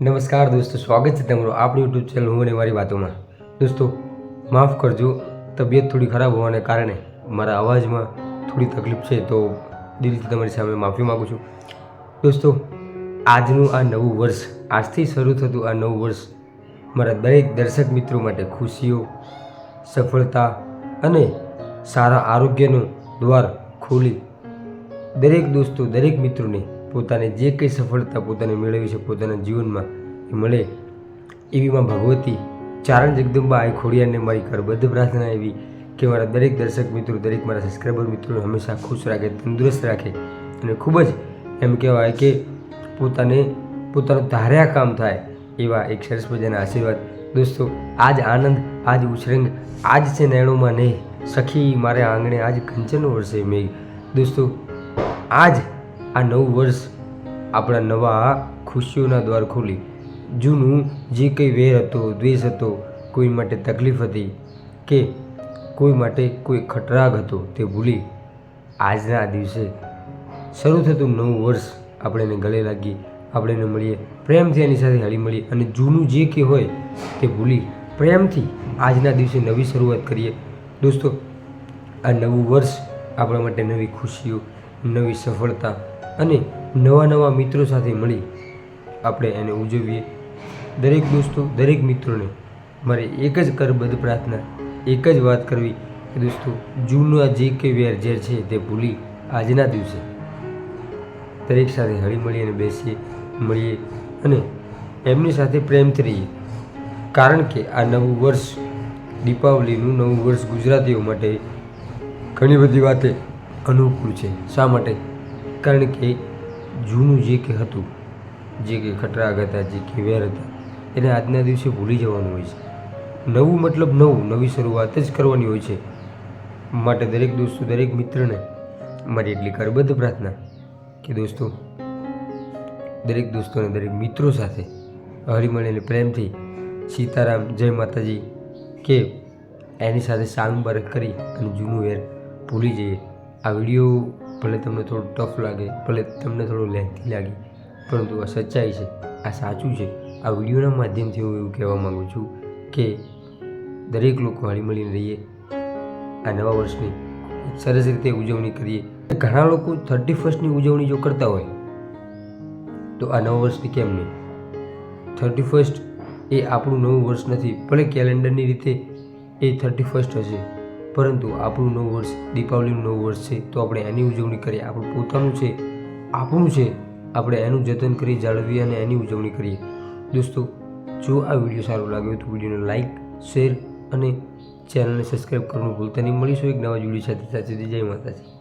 નમસ્કાર દોસ્તો, સ્વાગત છે તમારું આપણી યુટ્યુબ ચેનલ હું અને મારી વાતોમાં. દોસ્તો, માફ કરજો, તબિયત થોડી ખરાબ હોવાને કારણે મારા અવાજમાં થોડી તકલીફ છે, તો દિલથી તમારી સામે માફી માગું છું. દોસ્તો, આજનું આ નવું વર્ષ, આજથી શરૂ થતું આ નવું વર્ષ મારા દરેક દર્શક મિત્રો માટે ખુશીઓ, સફળતા અને સારા આરોગ્યનું દ્વાર ખોલી દરેક દોસ્તો, દરેક મિત્રોને પોતાને જે કંઈ સફળતા પોતાને મેળવી છે, પોતાના જીવનમાં એ મળે એવી માં ભગવતી ચારણ જગદંબા આઈ ખોડિયાને મારી કરબદ્ધ પ્રાર્થના એવી કે મારા દરેક દર્શક મિત્રો, દરેક મારા સબસ્ક્રાઈબર મિત્રોને હંમેશા ખુશ રાખે, તંદુરસ્ત રાખે અને ખૂબ જ એમ કહેવાય કે પોતાને, પોતાનું ધાર્યા કામ થાય એવા એક સરસ મજાના આશીર્વાદ. દોસ્તો, આજ આનંદ, આજ ઉછરંગ, આજ છે નૈણોમાં નહીં. સખી મારે આંગણે આજ કંચનો વર્ષે મેઘ. દોસ્તો, આજ આ નવું વર્ષ આપણા નવા ખુશીઓના દ્વાર ખોલી. જૂનું જે કંઈ વેર હતો, દ્વેષ હતો, કોઈ માટે તકલીફ હતી કે કોઈ માટે કોઈ ખટરાગ હતો તે ભૂલી આજના દિવસે શરૂ થતું નવું વર્ષ આપણે એને ગળે લાગી, આપણે એને મળીએ, પ્રેમથી એની સાથે હળી મળીએ અને જૂનું જે કંઈ હોય તે ભૂલી પ્રેમથી આજના દિવસે નવી શરૂઆત કરીએ. દોસ્તો, આ નવું વર્ષ આપણા માટે નવી ખુશીઓ, નવી સફળતા અને નવા નવા મિત્રો સાથે મળી આપણે એને ઉજવીએ. દરેક દોસ્તો, દરેક મિત્રોને મારે એક જ કરબદ્ધ પ્રાર્થના, એક જ વાત કરવી કે દોસ્તો જૂના જે કે જે છે તે ભૂલી આજના દિવસે દરેક સાથે હળી મળીને બેસીએ, મળીએ અને એમની સાથે પ્રેમથી રહીએ. કારણ કે આ નવું વર્ષ દીપાવલીનું નવું વર્ષ ગુજરાતીઓ માટે ઘણી બધી વાતે અનુકૂળ છે. શા માટે? કારણ કે જૂનું જે કે હતું, જે કે ખટરાગ હતા, જે કે વેર હતા, એને આજના દિવસે ભૂલી જવાનું હોય છે. નવું મતલબ નવું, નવી શરૂઆત જ કરવાની હોય છે. માટે દરેક દોસ્તો, દરેક મિત્રને મારી એટલી કરબદ્ધ પ્રાર્થના કે દોસ્તો, દરેક દોસ્તોને દરેક મિત્રો સાથે હળીમળીને પ્રેમથી સીતારામ, જય માતાજી કે એની સાથે સાંગ બારક કરી અને જૂનું વેર ભૂલી જઈએ. આ વીડિયો ભલે તમને થોડું ટફ લાગે, ભલે તમને થોડું લેન્થી લાગે, પરંતુ આ સચ્ચાઈ છે, આ સાચું છે. આ વિડીયોના માધ્યમથી હું એવું કહેવા માગું છું કે દરેક લોકો હળીમળીને રહીએ, આ નવા વર્ષની સરસ રીતે ઉજવણી કરીએ. ઘણા લોકો થર્ટી ફર્સ્ટની ઉજવણી જો કરતા હોય, તો આ નવા વર્ષની કેમ નહીં? થર્ટી ફર્સ્ટ એ આપણું નવું વર્ષ નથી, ભલે કેલેન્ડરની રીતે એ થર્ટી ફર્સ્ટ હશે. પરંતુ આપણું નવું વર્ષ, દીપાવલીનું નવું વર્ષ છે, તો આપણે એની ઉજવણી કરીએ. આપણું પોતાનું છે, આપણું છે. આપણે એનું જતન કરી, જાળવીએ અને એની ઉજવણી કરીએ. દોસ્તો, જો આ વીડિયો સારો લાગ્યો તો વિડીયોને લાઈક, શેર અને ચેનલને સબસ્ક્રાઈબ કરવાનું ભૂલતા નહીં. મળીશું એક નવા જોડી સાથે. સાથે જય માતાજી.